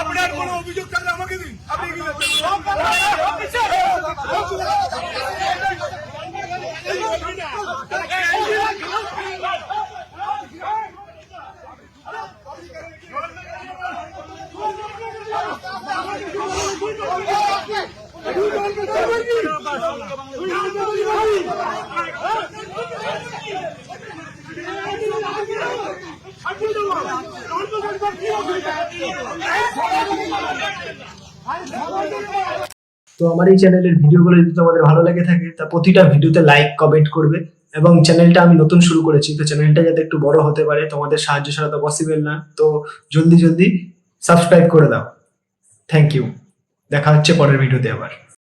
আপনার কোনো অভিযোগ থাকলে আমাকে দিন। আপনি তো আমার এই চ্যানেলের ভিডিওগুলো যদি তোমাদের ভালো লেগে থাকে, তা প্রতিটা ভিডিওতে লাইক কমেন্ট করবে এবং চ্যানেলটা আমি নতুন শুরু করেছি, তো চ্যানেলটা যাতে একটু বড় হতে পারে, তোমাদের সাহায্য ছাড়া তো পসিবল না। তো জলদি জলদি সাবস্ক্রাইব করে দাও। থ্যাংক ইউ দেখা হচ্ছে পরের ভিডিওতে আবার।